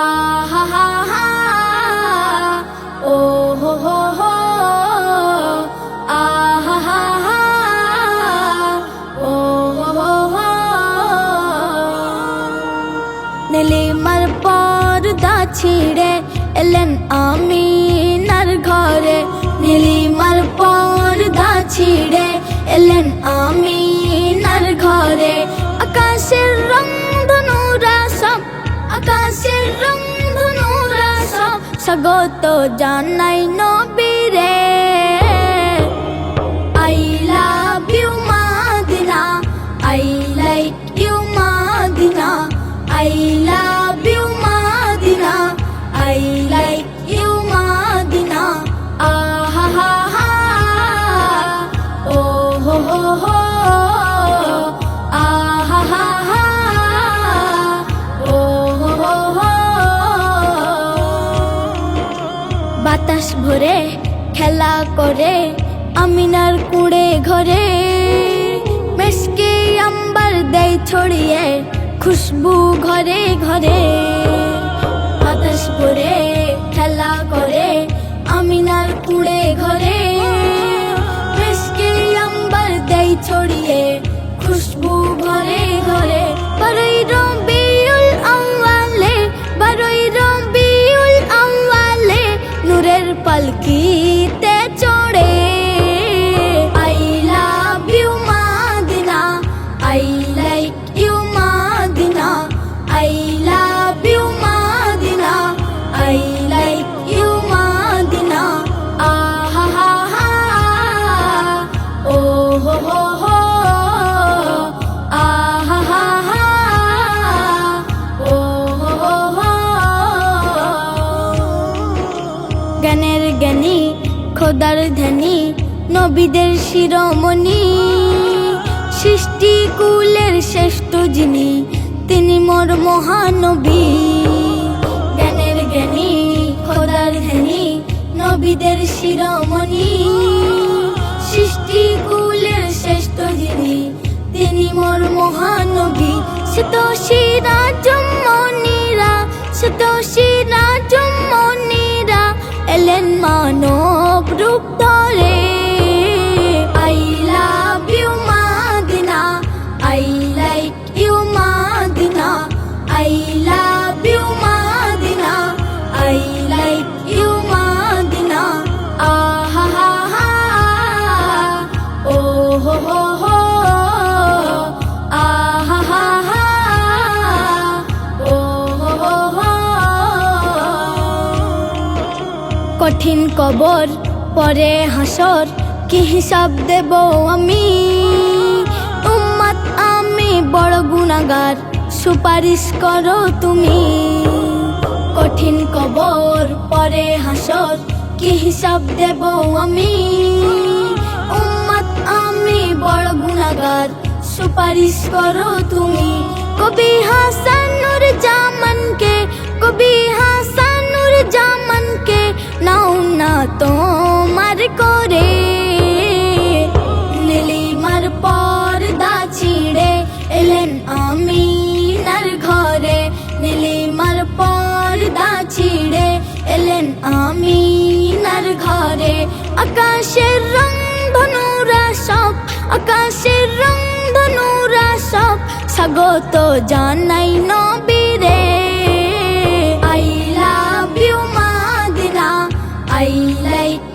আহা হা হা ও হো হো হো আহা হা হা ও হো হো হো নীলিমার পর্দা ছিঁড়ে এলেন আমিনার ঘরে। নীলিমার পর্দা ছিঁড়ে এলেন আমিনার ঘরে। আকাশের রং ধনুরা সব আকাশের রং ধনুরা সব স্বাগত জানাই নবীরে I love you Madina I like you Madina I love খেলা করে আমিনার কুড়ে ঘরে। মেসকে আম্বার দেয় ছড়িয়ে খুশবু ঘরে ঘরে। খোদার ধ্যানী নবীদের শিরোমণি, সৃষ্টি কুলের শ্রেষ্ঠ যিনি, তিনি মোর মহানবী। জ্ঞানের জ্ঞানী, খোদার ধ্যানী, নবীদের শিরোমণি, সৃষ্টি কুলের শ্রেষ্ঠ যিনি, তিনি মোর মহানবী। সে তো সিরাজ মনিরা সে এলেন মানব রূপ ধরে। I love you Madina I like you Madina I love you Madina I like you Madina আহা, হা হা। ও হো। কঠিন কবর পরে হাসর কি হিসাব দেব আমি? উম্মাত, আমি বড় গুণাগার সুপারিশ করো তুমি। কঠিন কবর পরে হাসর কি হিসাব দেব আমি? উম্মাত, আমি বড় গুণাগার সুপারিশ করো তুমি। কবি হাসানুর জামানকে ঘরে, আকাশের রং ধনুরা সব, আকাশের রং ধনুরা সব। স্বাগত জানাই নবীরে, I love you Madina, I like